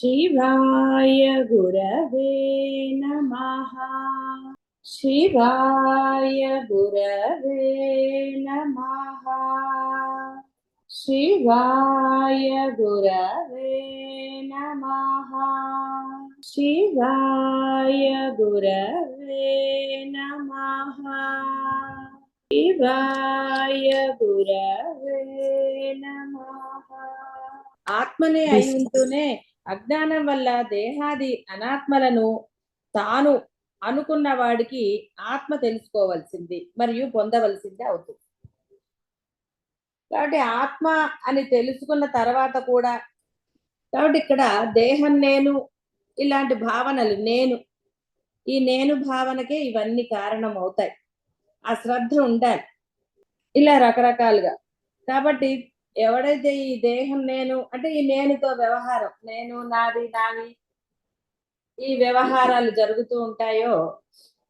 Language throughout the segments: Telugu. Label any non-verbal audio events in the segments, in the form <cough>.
శివాయ గురవే నమ. శివాయ గురవే నమ. శివాయ గురవే నమ. శివాయ గురవే నమ. శివాయ గురవే నమ. ఆత్మనే అయి ఉంటూనే అజ్ఞానం వల్ల దేహాది అనాత్మలను తాను అనుకున్న వాడికి ఆత్మ తెలుసుకోవాల్సింది మరియు పొందవలసింది అవుతుంది. కాబట్టి ఆత్మ అని తెలుసుకున్న తర్వాత కూడా కాబట్టి ఇక్కడ దేహం నేను ఇలాంటి భావనలు నేను ఈ నేను భావనకే ఇవన్నీ కారణం అవుతాయి ఆ శ్రద్ధ ఉండాలి. ఇలా రకరకాలుగా. కాబట్టి ఎవడైతే ఈ దేహం నేను అంటే ఈ నేనుతో వ్యవహారం నేను నాది నావి ఈ వ్యవహారాలు జరుగుతూ ఉంటాయో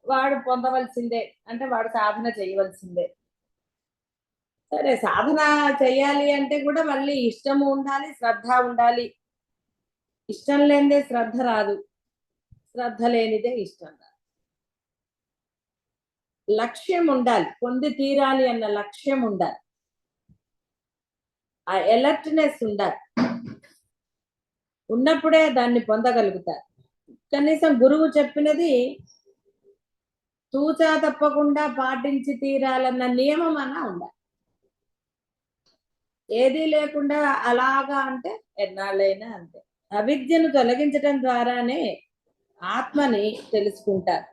వాడు పొందవలసిందే అంటే వాడు సాధన చేయవలసిందే. సరే సాధన చేయాలి అంటే కూడా మళ్ళీ ఇష్టము ఉండాలి శ్రద్ధ ఉండాలి. ఇష్టం లేనిదే శ్రద్ధ రాదు. శ్రద్ధ లేనిదే ఇష్టం రాదు. లక్ష్యం ఉండాలి పొంది తీరాలి అన్న లక్ష్యం ఉండాలి. ఆ ఎలర్ట్నెస్ ఉండాలి. ఉన్నప్పుడే దాన్ని పొందగలుగుతారు. కనీసం గురువు చెప్పినది తూచా తప్పకుండా పాటించి తీరాలన్న నియమం అన్నా ఉండాలి. ఏదీ లేకుండా అలాగా అంటే ఎన్నాళ్ళైనా అంతే. అవిద్యను తొలగించడం ద్వారానే ఆత్మని తెలుసుకుంటారు.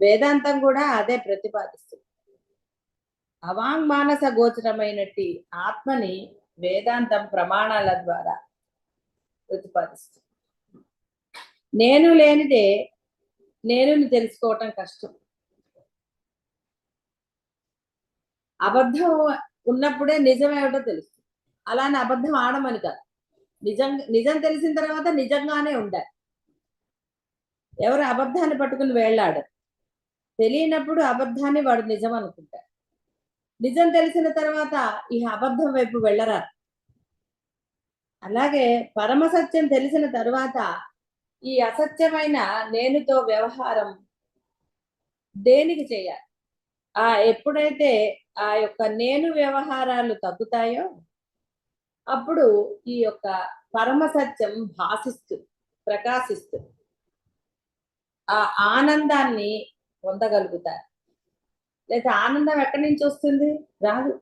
వేదాంతం కూడా అదే ప్రతిపాదిస్తుంది. అవాంగ్ మానస గోచరమైనట్టి ఆత్మని వేదాంతం ప్రమాణాల ద్వారా ప్రతిపాదిస్తుంది. నేను లేనిదే నేనుని తెలుసుకోవటం కష్టం. అబద్ధం ఉన్నప్పుడే నిజమేమిటో తెలుస్తుంది. అలానే అబద్ధం ఆడమని కాదు. నిజం నిజం తెలిసిన తర్వాత నిజంగానే ఉండాలి. ఎవరు అబద్ధాన్ని పట్టుకుని వేళ్ళాడరు. తెలియనప్పుడు అబద్ధాన్ని వాడు నిజం అనుకుంటారు నిజం తెలిసిన తర్వాత ఈ అబద్ధం వైపు వెళ్ళరా అలాగే పరమ సత్యం తెలిసిన తర్వాత ఈ అసత్యమైన నేనుతో వ్యవహారం దేనికి చేయాలి? ఆ ఎప్పుడైతే ఆ యొక్క నేను వ్యవహారాలు తగ్గుతాయో అప్పుడు ఈ యొక్క పరమ సత్యం భాషిస్తుంది ప్రకాశిస్తుంది ఆ ఆనందాన్ని పొందగలుగుతారు. లేదా ఆనందం ఎక్కడి నుంచి వస్తుంది? రాదు.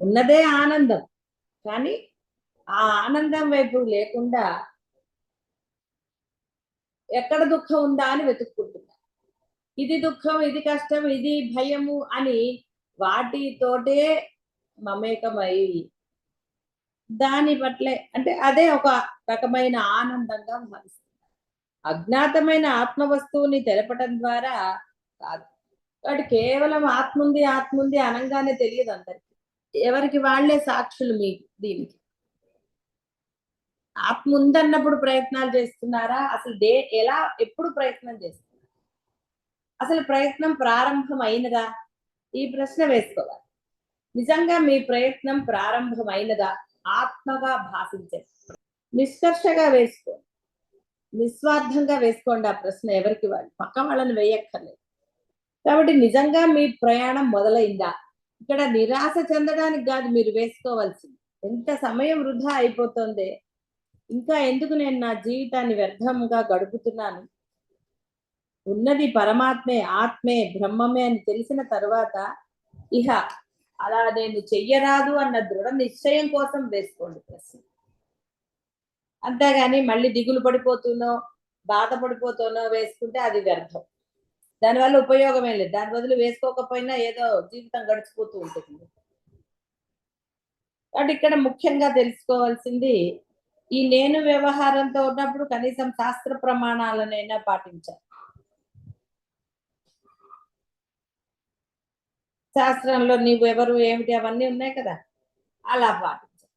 ఉన్నదే ఆనందం. కానీ ఆ ఆనందం వైపు లేకుండా ఎక్కడ దుఃఖం ఉందా అని వెతుక్కుంటున్నా. ఇది దుఃఖం ఇది కష్టం ఇది భయము అని వాటితోటే మమేకమై దాని పట్లే అంటే అదే ఒక రకమైన ఆనందంగా భావిస్తుంది అజ్ఞాతమైన ఆత్మ వస్తువుని తెలపటం ద్వారా కాదు. కాబట్టి కేవలం ఆత్మ ఉంది ఆత్మ ఉంది అనగానే తెలియదు అందరికి. ఎవరికి వాళ్ళే సాక్షులు మీ దీనికి. ఆత్మ ఉందన్నప్పుడు ప్రయత్నాలు చేస్తున్నారా? అసలు దే ఎలా ఎప్పుడు ప్రయత్నం చేస్తున్నారు? అసలు ప్రయత్నం ప్రారంభం అయినదా ఈ ప్రశ్న వేసుకోవాలి. నిజంగా మీ ప్రయత్నం ప్రారంభమైనదా? ఆత్మగా భాషించే నిష్కర్షగా వేసుకో నిస్వార్థంగా వేసుకోండి ఆ ప్రశ్న ఎవరికి వాళ్ళు. పక్క వాళ్ళని వేయక్కర్లేదు. కాబట్టి నిజంగా మీ ప్రయాణం మొదలైందా? ఇక్కడ నిరాశ చెందడానికి కాదు మీరు వేసుకోవాల్సింది. ఎంత సమయం వృధా అయిపోతుంది? ఇంకా ఎందుకు నేను నా జీవితాన్ని వ్యర్థంగా గడుపుతున్నాను? ఉన్నది పరమాత్మే ఆత్మే బ్రహ్మమే అని తెలిసిన తర్వాత ఇహ అలా నేను చెయ్యరాదు అన్న దృఢ నిశ్చయం కోసం వేసుకోండి ప్రశ్న. అంతేగాని మళ్ళీ దిగులు పడిపోతున్నో బాధపడిపోతున్నో వేసుకుంటే అది వ్యర్థం. దానివల్ల ఉపయోగం ఏం లేదు. దాని బదులు వేసుకోకపోయినా ఏదో జీవితం గడిచిపోతూ ఉంటుంది. కాబట్టి ఇక్కడ ముఖ్యంగా తెలుసుకోవాల్సింది ఈ నేను వ్యవహారంతో ఉన్నప్పుడు కనీసం శాస్త్ర ప్రమాణాలనైనా పాటించాలి. శాస్త్రంలో నీవు ఎవరు ఏమిటి అవన్నీ ఉన్నాయి కదా అలా పాటించాలి.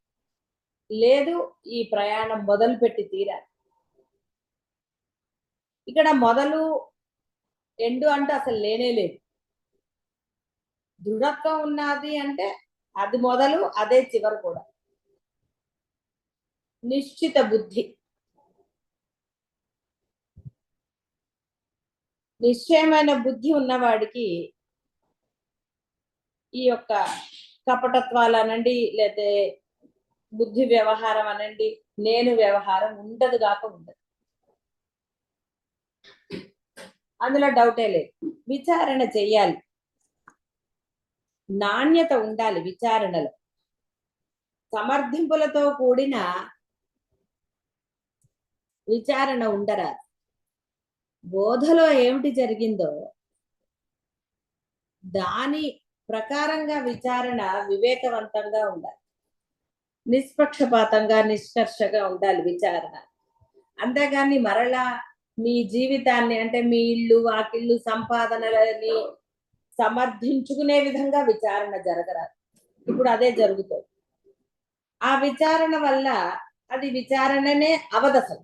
లేదు ఈ ప్రయాణం మొదలు పెట్టి తీరాలి. ఇక్కడ మొదలు ఎండు అంటే అసలు లేనే లేదు. దృఢత్వం ఉన్నది అంటే అది మొదలు అదే చివరి కూడా. నిశ్చిత బుద్ధి. నిశ్చయమైన బుద్ధి ఉన్నవాడికి ఈ యొక్క కపటత్వాలు అనండి లేతే బుద్ధి వ్యవహారం అనండి నేను వ్యవహారం ఉండదు కాక ఉండదు. అందులో డౌటే లేదు. విచారణ చెయ్యాలి నాణ్యత ఉండాలి విచారణలో. సమర్థింపులతో కూడిన విచారణ ఉండరాదు. బోధలో ఏమిటి జరిగిందో దాని ప్రకారంగా విచారణ వివేకవంతంగా ఉండాలి. నిష్పక్షపాతంగా నిష్కర్షగా ఉండాలి విచారణ. అంతేగాని మరలా మీ జీవితాన్ని అంటే మీ ఇల్లు వాకిళ్ళు సంపాదనలని సమర్థించుకునే విధంగా విచారణ జరగరాదు. ఇప్పుడు అదే జరుగుతుంది. ఆ విచారణ వల్ల అది విచారణనే అవదసం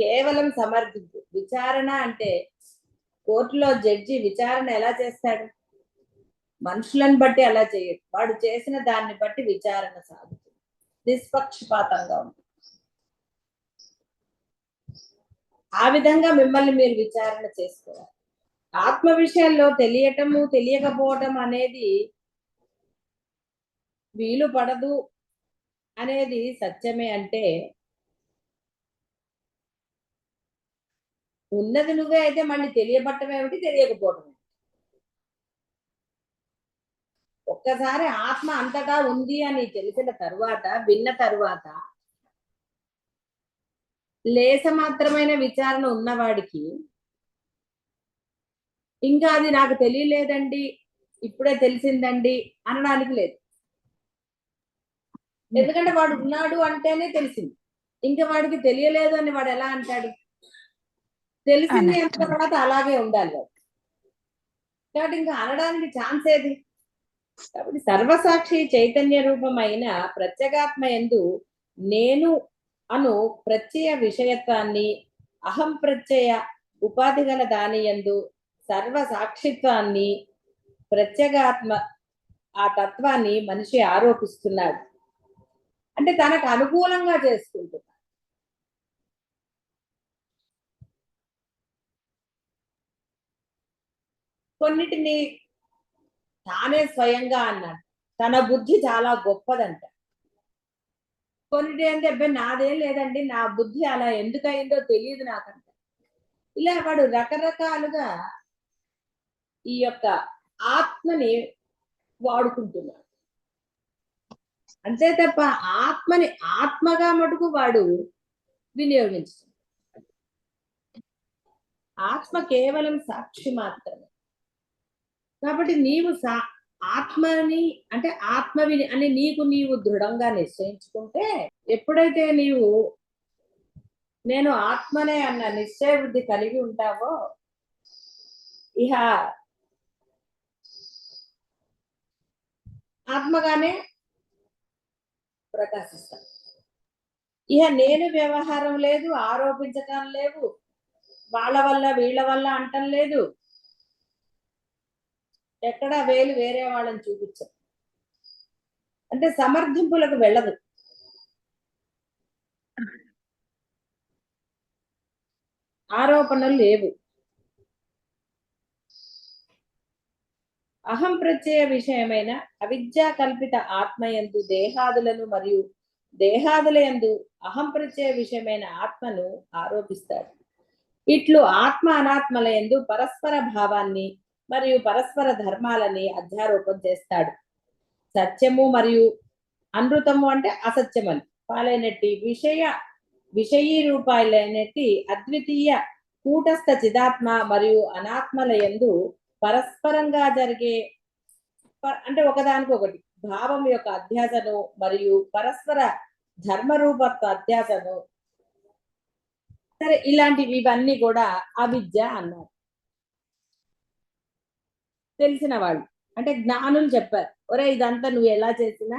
కేవలం సమర్థింపు. విచారణ అంటే కోర్టులో జడ్జి విచారణ ఎలా చేస్తాడు? మనుషులను బట్టి అలా చేయడు. వాడు చేసిన దాన్ని బట్టి విచారణ సాగుతుంది. నిష్పక్షపాతంగా ఉంటుంది. ఆ విధంగా మిమ్మల్ని మీరు విచారణ చేసుకోవాలి. ఆత్మ విషయంలో తెలియటము తెలియకపోవటం అనేది వీలు పడదు అనేది సత్యమే అంటే ఉన్నది నువ్వే అయితే మళ్ళీ తెలియబట్టం ఏమిటి? తెలియకపోవటం ఒక్కసారి ఆత్మ అంతటా ఉంది అని తెలిసిన తరువాత విన్న తరువాత లేస మాత్రమైన విచారణ ఉన్నవాడికి ఇంకా అది నాకు తెలియలేదండి ఇప్పుడే తెలిసిందండి అనడానికి లేదు. ఎందుకంటే వాడు ఉన్నాడు అంటేనే తెలిసింది. ఇంకా వాడికి తెలియలేదు అని వాడు ఎలా అంటాడు? తెలిసింది. అన్న తర్వాత అలాగే ఉండాలి వాడు. కాబట్టి ఇంకా అనడానికి ఛాన్స్ ఏది? కాబట్టి సర్వసాక్షి చైతన్య రూపమైన ప్రత్యేగాత్మ ఎందు నేను అను ప్రత్యయ విషయత్వాన్ని అహం ప్రత్యయ ఉపాధి గల దాని యందు సర్వ సాక్షిత్వాన్ని ప్రత్యేగాత్మ ఆ తత్వాన్ని మనిషి ఆరోపిస్తున్నాడు. అంటే తనకు అనుకూలంగా చేసుకుంటున్నాడు. కొన్నిటిని తానే స్వయంగా అన్నాడు. తన బుద్ధి చాలా గొప్పదంట. కొన్నిటి అంటే అబ్బాయి నాదేం లేదండి నా బుద్ధి అలా ఎందుకు అయిందో తెలియదు నాకంట. ఇలా వాడు రకరకాలుగా ఈ యొక్క ఆత్మని వాడుకుంటున్నాడు. అంతే తప్ప ఆత్మని ఆత్మగా మటుకు వాడు వినియోగించుతున్నాడు ఆత్మ కేవలం సాక్షి మాత్రమే. కాబట్టి నీవు సా ఆత్మని అంటే ఆత్మవిని అని నీకు నీవు దృఢంగా నిశ్చయించుకుంటే ఎప్పుడైతే నీవు నేను ఆత్మనే అన్న నిశ్చయ బుద్ధి కలిగి ఉంటావో ఇహ ఆత్మగానే ప్రకాశిస్తా. ఇహ నేను వ్యవహారం లేదు ఆరోపించటం లేవు వాళ్ళ వల్ల వీళ్ళ వల్ల అంటం లేదు. ఎక్కడా వేలు వేరే వాళ్ళని చూపించదు అంటే సమర్థింపులకు వెళ్ళదు. ఆరోపణలు లేవు. అహం ప్రత్యయ విషయమైన అవిద్యా కల్పిత ఆత్మయందు దేహాదులను మరియు దేహాదుల యందు అహం ప్రత్యయ విషయమైన ఆత్మను ఆరోపిస్తాడు. ఇట్లు ఆత్మ అనాత్మల యందు పరస్పర భావాన్ని మరియు పరస్పర ధర్మాలని అధ్యారోపణ చేస్తాడు. సత్యము మరియు అనృతము అంటే అసత్యమని. పాలైనట్టి విషయ విషయీ రూపాయలైనట్టి అద్వితీయ కూటస్థ చిదాత్మ మరియు అనాత్మల యందు పరస్పరంగా జరిగే ప- అంటే ఒకదానికి ఒకటి. భావం యొక్క అధ్యాసను మరియు పరస్పర ధర్మరూపత్వ అధ్యాసను. సరే ఇలాంటివి ఇవన్నీ కూడా అవిద్య అన్నారు. తెలిసిన వాళ్ళు. అంటే జ్ఞానులు చెప్పారు. ఒరే ఇదంతా నువ్వు ఎలా చేసినా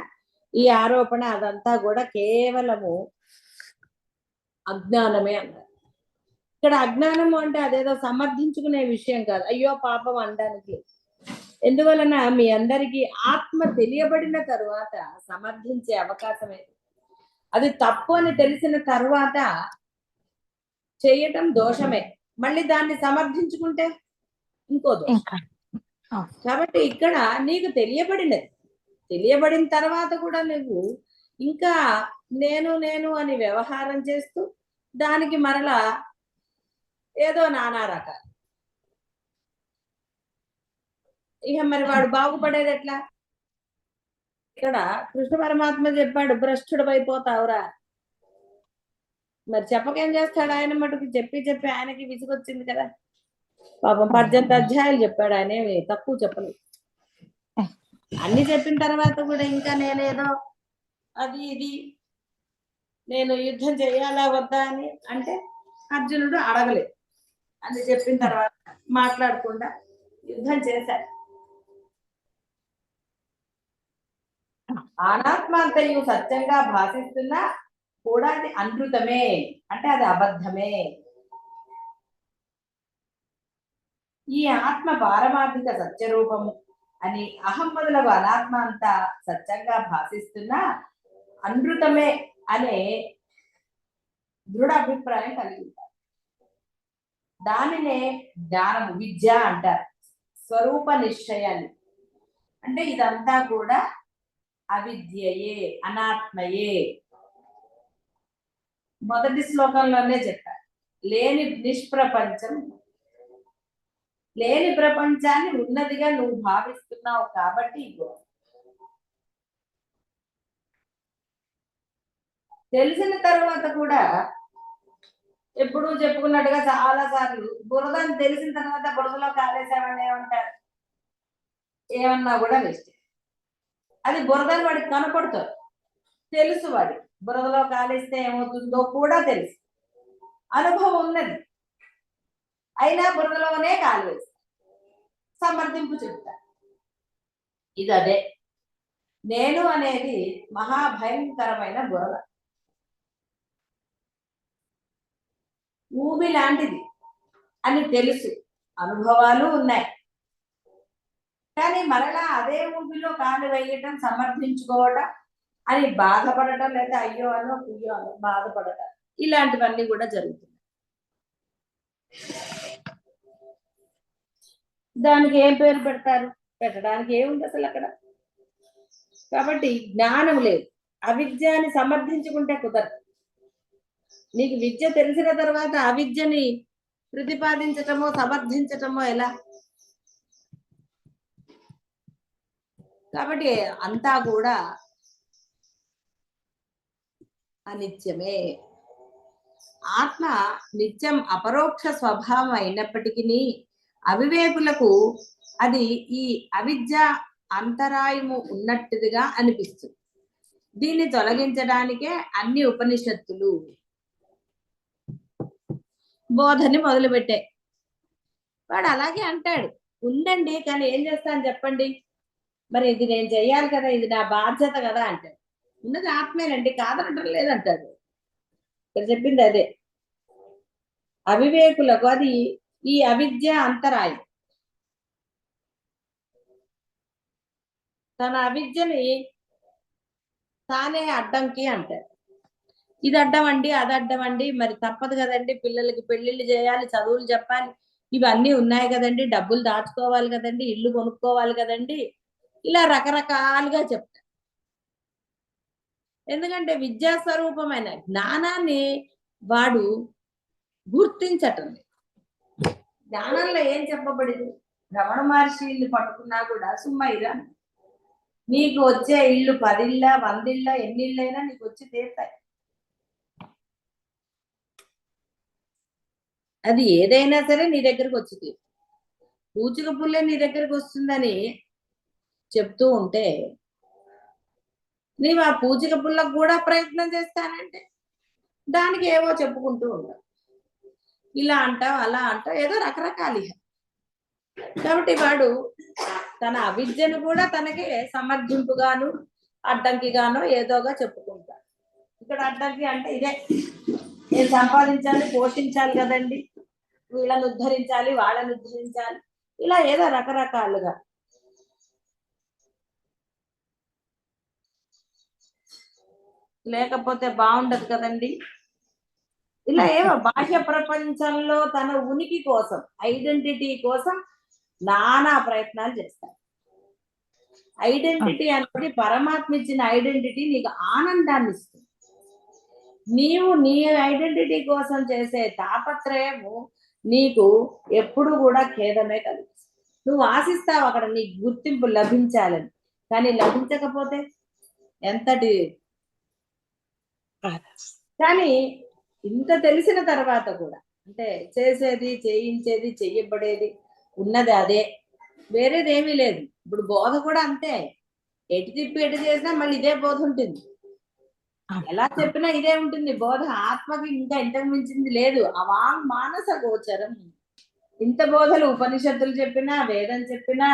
ఈ ఆరోపణ అదంతా కూడా కేవలము అజ్ఞానమే అన్నారు. ఇక్కడ అజ్ఞానము అంటే అదేదో సమర్థించుకునే విషయం కాదు. అయ్యో పాపం అనడానికి. ఎందువలన మీ అందరికీ ఆత్మ తెలియబడిన తరువాత సమర్థించే అవకాశమే అది తప్పు అని తెలిసిన తర్వాత చేయటం దోషమే. మళ్ళీ దాన్ని సమర్థించుకుంటే ఇంకో దోషం. కాబట్టి ఇక్కడ నీకు తెలియబడినది. తెలియబడిన తర్వాత కూడా నువ్వు ఇంకా నేను నేను అని వ్యవహారం చేస్తూ దానికి మరలా ఏదో నానా రకాలు. ఇక మరి వాడు బాగుపడేది ఎట్లా? ఇక్కడ కృష్ణ పరమాత్మ చెప్పాడు భ్రష్టుడు అయిపోతావురా. మరి చెప్పకేం చేస్తాడు ఆయన మటుకు? చెప్పి చెప్పి ఆయనకి విసుగొచ్చింది కదా. పాపం పద్దెనిమిది అధ్యాయాలు చెప్పాడు ఆయన తక్కువ చెప్పలేదు. <laughs> అన్ని చెప్పిన తర్వాత కూడా ఇంకా నేనేదో అది ఇది నేను యుద్ధం చేయాలా వద్దా అని అంటే అర్జునుడు అడగలేదు అని చెప్పిన తర్వాత మాట్లాడకుండా యుద్ధం చేశాడు అనాత్మ అంతయు సత్యంగా భాషిస్తున్నా కూడా అది అనృతమే అంటే అది అబద్ధమే. ఈ ఆత్మ పారమార్థిక సత్యరూపము అని అహం మొదలగు అనాత్మ అంతా సత్యంగా భాషిస్తున్నా అనృతమే అనే దృఢ అభిప్రాయం కలిగి ఉంటారు. దానినే జ్ఞానము విద్య అంటారు. స్వరూప నిశ్చయాన్ని అంటే ఇదంతా కూడా అవిద్యయే అనాత్మయే. మొదటి శ్లోకంలోనే చెప్పారు. లేని నిష్ప్రపంచం లేని ప్రపంచాన్ని ఉన్నదిగా నువ్వు భావిస్తున్నావు కాబట్టి ఇగో. తెలిసిన తర్వాత కూడా ఎప్పుడు చెప్పుకున్నట్టుగా చాలా సార్లు బురదని తెలిసిన తర్వాత బురదలో కాలేసామని ఏమంటారు? ఏమన్నా కూడా వేస్ట్. అది బురదని వాడికి కనపడుతుంది తెలుసు వాడి. బురదలో కాలేస్తే ఏమవుతుందో కూడా తెలుసు. అనుభవం ఉన్నది. అయినా బురదలోనే కాలు సమర్థింపు చెప్తా ఇది అదే. నేను అనేది మహాభయంకరమైన బురద ఊబి లాంటిది అని తెలుసు. అనుభవాలు ఉన్నాయి. కానీ మరలా అదే ఊబిలో కాలు వేయటం సమర్థించుకోవటం అని బాధపడటం లేదా అయ్యో అనో పుయ్యో అనో బాధపడటం ఇలాంటివన్నీ కూడా జరుగుతున్నాయి. దానికి ఏం పేరు పెడతారు? పెట్టడానికి ఏముంది అసలు అక్కడ? కాబట్టి జ్ఞానం లేదు. అవిద్యని సమర్థించుకుంటే కుదరదు. నీకు విద్య తెలిసిన తర్వాత అవిద్యని ప్రతిపాదించటమో సమర్థించటమో ఎలా? కాబట్టి అంతా కూడా అనిత్యమే. ఆత్మ నిత్యం అపరోక్ష స్వభావం అయినప్పటికీ అవివేకులకు అది ఈ అవిద్య అంతరాయము ఉన్నట్టుగా అనిపిస్తుంది. దీన్ని తొలగించడానికే అన్ని ఉపనిషత్తులు. బోధని మొదలుపెట్టాయి. వాడు అలాగే అంటాడు. ఉందండి కానీ ఏం చేస్తాను చెప్పండి? మరి ఇది నేను చెయ్యాలి కదా ఇది నా బాధ్యత కదా అంటాడు. ఉన్నది ఆత్మేనండి కాదనటం లేదంటాడు. ఇక్కడ చెప్పింది అదే. అవివేకులకు అది ఈ అవిద్య అంతరాయం. తన అవిద్యని తానే అడ్డంకి అంటారు. ఇది అడ్డం అండి అది అడ్డం అండి మరి తప్పదు కదండి. పిల్లలకి పెళ్ళిళ్ళు చేయాలి చదువులు చెప్పాలి ఇవన్నీ ఉన్నాయి కదండి. డబ్బులు దాచుకోవాలి కదండి ఇల్లు కొనుక్కోవాలి కదండి. ఇలా రకరకాలుగా చెప్తారు. ఎందుకంటే విద్యా స్వరూపమైన జ్ఞానాన్ని వాడు గుర్తించటం లేదు. జ్ఞానంలో ఏం చెప్పబడింది? రమణ మహర్షి ఇల్లు పట్టుకున్నా కూడా సుమ్మైరా? నీకు వచ్చే ఇల్లు పదిళ్ళ వందిళ్ళ ఎన్నిళ్ళైనా నీకు వచ్చి తీరుతాయి. అది ఏదైనా సరే నీ దగ్గరకు వచ్చి తీరు పూచిక పుల్లే నీ దగ్గరకు వస్తుందని చెప్తూ ఉంటే నీవు ఆ పూచిక పుల్లకు కూడా ప్రయత్నం చేస్తానంటే దానికి ఏవో చెప్పుకుంటూ ఉంటావు ఇలా అంటావు అలా అంటావు ఏదో రకరకాలు ఇహ. కాబట్టి వాడు తన అవిద్యను కూడా తనకి సమర్థింపుగాను అడ్డంకిగానో ఏదోగా చెప్పుకుంటాడు. ఇక్కడ అడ్డంకి అంటే ఇదే. నేను సంపాదించాలి పోషించాలి కదండి. వీళ్ళని ఉద్ధరించాలి వాళ్ళని ఉద్ధరించాలి. ఇలా ఏదో రకరకాలుగా. లేకపోతే బాగుండదు కదండి. ఇలా ఏమో బాహ్య ప్రపంచంలో తన ఉనికి కోసం ఐడెంటిటీ కోసం నానా ప్రయత్నాలు చేస్తాడు. ఐడెంటిటీ అనేది పరమాత్మ ఇచ్చిన ఐడెంటిటీ నీకు ఆనందాన్ని ఇస్తుంది. నీవు నీ ఐడెంటిటీ కోసం చేసే తాపత్రయము నీకు ఎప్పుడు కూడా ఖేదమే కలిగిస్తుంది. నువ్వు ఆశిస్తావు అక్కడ నీకు గుర్తింపు లభించాలని కానీ లభించకపోతే ఎంతటి కానీ ఇంత తెలిసిన తర్వాత కూడా అంటే చేసేది చేయించేది చెయ్యబడేది ఉన్నది అదే. వేరేది ఏమీ లేదు. ఇప్పుడు బోధ కూడా అంతే. ఎటు తిప్పి ఎటు చేసినా మళ్ళీ ఇదే బోధ ఉంటుంది. ఎలా చెప్పినా ఇదే ఉంటుంది. బోధ ఆత్మకి ఇంకా ఇంతకు మించింది లేదు. అవాంగ్ మానస గోచరం. ఇంత బోధలు ఉపనిషత్తులు చెప్పినా వేదం చెప్పినా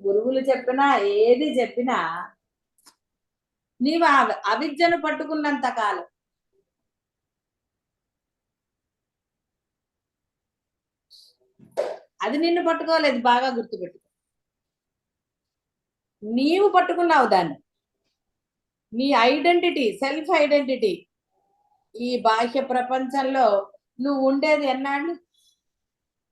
గురువులు చెప్పినా ఏది చెప్పినా నీవు అవిద్యను పట్టుకున్నంత కాలం అది నిన్ను పట్టుకోలేదు బాగా గుర్తుపెట్టు నీవు పట్టుకున్నావు దాన్ని. నీ ఐడెంటిటీ సెల్ఫ్ ఐడెంటిటీ ఈ బాహ్య ప్రపంచంలో నువ్వు ఉండేది ఎన్నాళ్ళు?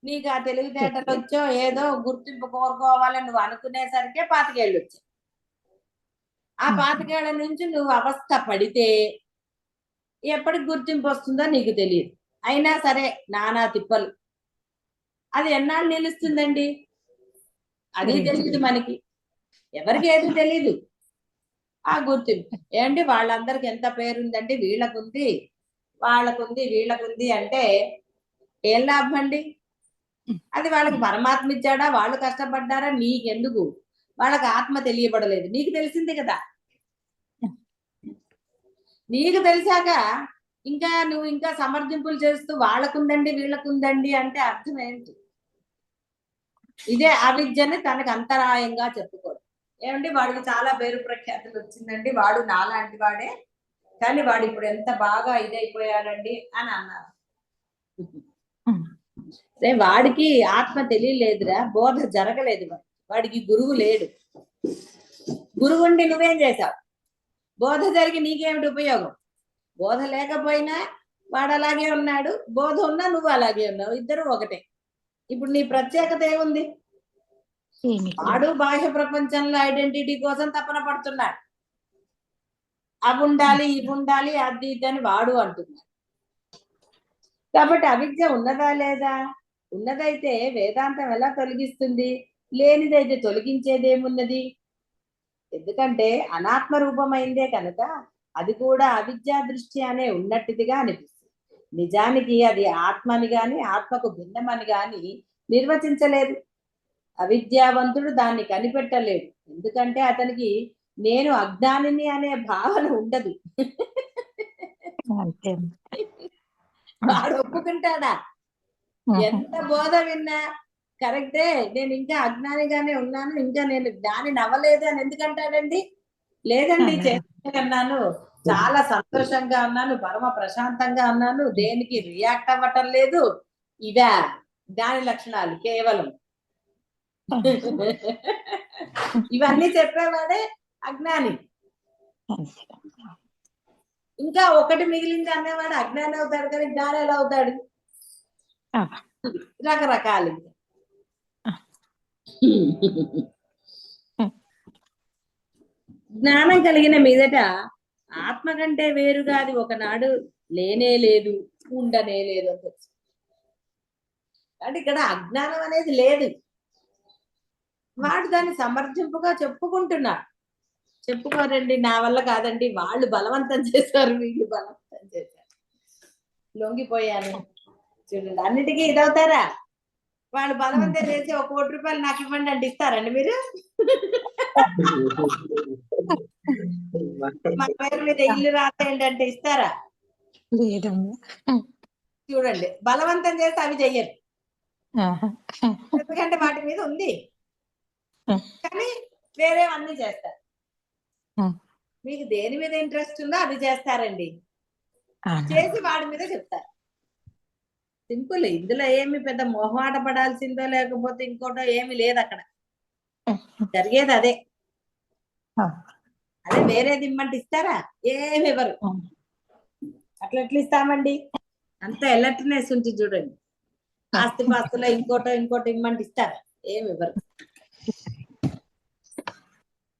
నీకు ఆ తెలివితేటలు వచ్చో ఏదో గుర్తింపు కోరుకోవాలని నువ్వు అనుకునేసరికే పాతికేళ్ళు వచ్చాయి ఆ పాతికేళ్ళ నుంచి నువ్వు అవస్థ పడితే ఎప్పటికి గుర్తింపు వస్తుందో నీకు తెలియదు. అయినా సరే నానా తిప్పలు. అది ఎన్నాళ్ళు నిలుస్తుందండి? అది తెలియదు మనకి. ఎవరికి ఏది తెలీదు? ఆ గుర్తింపు. ఏంటి? వాళ్ళందరికి ఎంత పేరుందండి? వీళ్ళకుంది. వాళ్ళకుంది వీళ్ళకుంది అంటే ఏం లాభం అండి అది వాళ్ళకి పరమాత్మ ఇచ్చాడా? వాళ్ళు కష్టపడ్డారా? నీకెందుకు? వాళ్ళకి ఆత్మ తెలియబడలేదు. నీకు తెలిసింది కదా? నీకు తెలిసాక ఇంకా నువ్వు ఇంకా సమర్థింపులు చేస్తూ వాళ్ళకుందండి వీళ్ళకుందండి అంటే అర్థం ఏంటి? ఇదే అవిద్యని తనకు అంతరాయంగా చెప్పుకోడు ఏమండి? వాడికి చాలా పేరు ప్రఖ్యాతులు వచ్చిందండి. వాడు నాలాంటి వాడే. కానీ వాడు ఇప్పుడు ఎంత బాగా ఇదైపోయాడండి అని అన్నారు. వాడికి ఆత్మ తెలియలేదురా. బోధ జరగలేదు వాడికి. గురువు లేడు. గురువు ఉండి నువ్వేం చేశావు? బోధ జరిగి నీకేమిటి ఉపయోగం? బోధ లేకపోయినా వాడు అలాగే ఉన్నాడు బోధ ఉన్నా నువ్వు అలాగే ఉన్నావు ఇద్దరు ఒకటే. ఇప్పుడు నీ ప్రత్యేకత ఏముంది? వాడు బాహ్య ప్రపంచంలో ఐడెంటిటీ కోసం తపన పడుతున్నాడు. అవి ఉండాలి ఇవి ఉండాలి అది ఇది అని వాడు అంటున్నాడు. కాబట్టి అవిద్య ఉన్నదా లేదా? ఉన్నదైతే వేదాంతం ఎలా తొలగిస్తుంది? లేనిదైతే తొలగించేదేమున్నది? ఎందుకంటే అనాత్మ రూపమైందే కనుక అది కూడా అవిద్యా దృష్టి అనే ఉన్నట్టుదిగా అనిపిస్తుంది. నిజానికి అది ఆత్మని గాని ఆత్మకు భిన్నమని గాని నిర్వచించలేదు. అవిద్యావంతుడు దాన్ని కనిపెట్టలేడు. ఎందుకంటే అతనికి నేను అజ్ఞానిని అనే భావన ఉండదు. వాడు ఒప్పుకుంటాడా? ఎంత బోధ విన్నా కరెక్టే నేను ఇంకా అజ్ఞానిగానే ఉన్నాను ఇంకా నేను జ్ఞాని అవ్వలేదు అని ఎందుకంటాడండి? లేదండి అదే. చేస్తున్నాను చాలా సంతోషంగా ఉన్నాను పరమ ప్రశాంతంగా ఉన్నాను దేనికి రియాక్ట్ అవ్వటం లేదు. ఇవా జ్ఞాని లక్షణాలు కేవలం. <laughs> ఇవన్నీ చెప్పేవాడే అజ్ఞాని. ఇంకా ఒకటి మిగిలింది అనేవాడు అజ్ఞాని అవుతాడు కానీ జ్ఞాని ఎలా అవుతాడు. రకరకాలు. జ్ఞానం కలిగిన మీదట ఆత్మ కంటే వేరుగా అది ఒకనాడు లేనే లేదు ఉండనే లేదు అని తెలుసు. అంటే ఇక్కడ అజ్ఞానం అనేది లేదు. వాడు దాన్ని సమర్థింపుగా చెప్పుకుంటున్నాడు. చెప్పుకోరండి నా వల్ల కాదండి వాళ్ళు బలవంతం చేశారు వీళ్ళు బలవంతం చేశారు. లొంగిపోయాను. చూడండి అన్నిటికీ ఇదవుతారా? వాళ్ళు బలవంతం చేసి ఒక కోటి రూపాయలు నాకు ఇవ్వండి అంటే ఇస్తారండి మీరు? <laughs> మా పేరు మీద ఇల్లు రాసేయండి అంటే ఇస్తారా? లేదమ్మా చూడండి. బలవంతం చేస్తే అవి చెయ్యరు. ఎందుకంటే వాటి మీద ఉంది. కానీ వేరేవన్నీ చేస్తారు. మీకు దేని మీద ఇంట్రెస్ట్ ఉందో అది చేస్తారండి. చేసి వాడి మీద చెప్తారు. సింపుల్. ఇందులో ఏమి పెద్ద మొహమాట పడాల్సిందో లేకపోతే ఇంకోటో ఏమి లేదు అక్కడ. జరిగేది అదే. అదే వేరేది ఇమ్మంటే ఇస్తారా? ఏమి ఇవ్వరు. అట్లా ఎట్లా ఇస్తామండి? అంత ఎలర్ట్నెస్ ఉంటుంది చూడండి. ఆస్తి పాస్తులో ఇంకోటో ఇంకోటి ఇమ్మంటే ఇస్తారా? ఏమి ఇవ్వరు.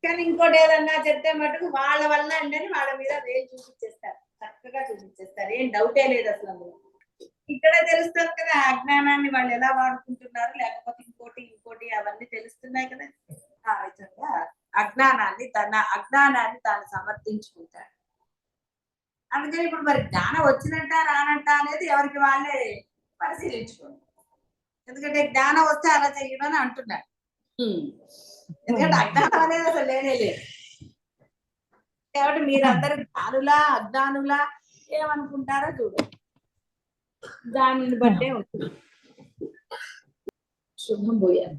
కానీ ఇంకోటి ఏదన్నా చెప్తే మటుకు వాళ్ళ వల్ల అండి వాళ్ళ మీద వేలు చూపించేస్తారు. చక్కగా చూపించేస్తారు. ఏం డౌటే లేదు అసలు అందులో. ఇక్కడ తెలుస్తుంది కదా అజ్ఞానాన్ని వాళ్ళు ఎలా వాడుకుంటున్నారు లేకపోతే ఇంకోటి ఇంకోటి అవన్నీ తెలుస్తున్నాయి కదా. ఆ విధంగా అజ్ఞానాన్ని తన అజ్ఞానాన్ని తాను సమర్థించుకుంటాడు. అందుకని ఇప్పుడు మరి జ్ఞానం వచ్చినట్ట రానంట అనేది ఎవరికి వాళ్ళే పరిశీలించుకోండి ఎందుకంటే జ్ఞానం వస్తే అలా చెయ్యమని అంటున్నాడు. ఎందుకంటే అజ్ఞానం అనేది అసలు లేనే లేదు. కాబట్టి మీరందరూ జ్ఞానులా అజ్ఞానులా ఏమనుకుంటారో చూడండి దానిని బట్టే ఉంటుంది. శుభం పోయాను.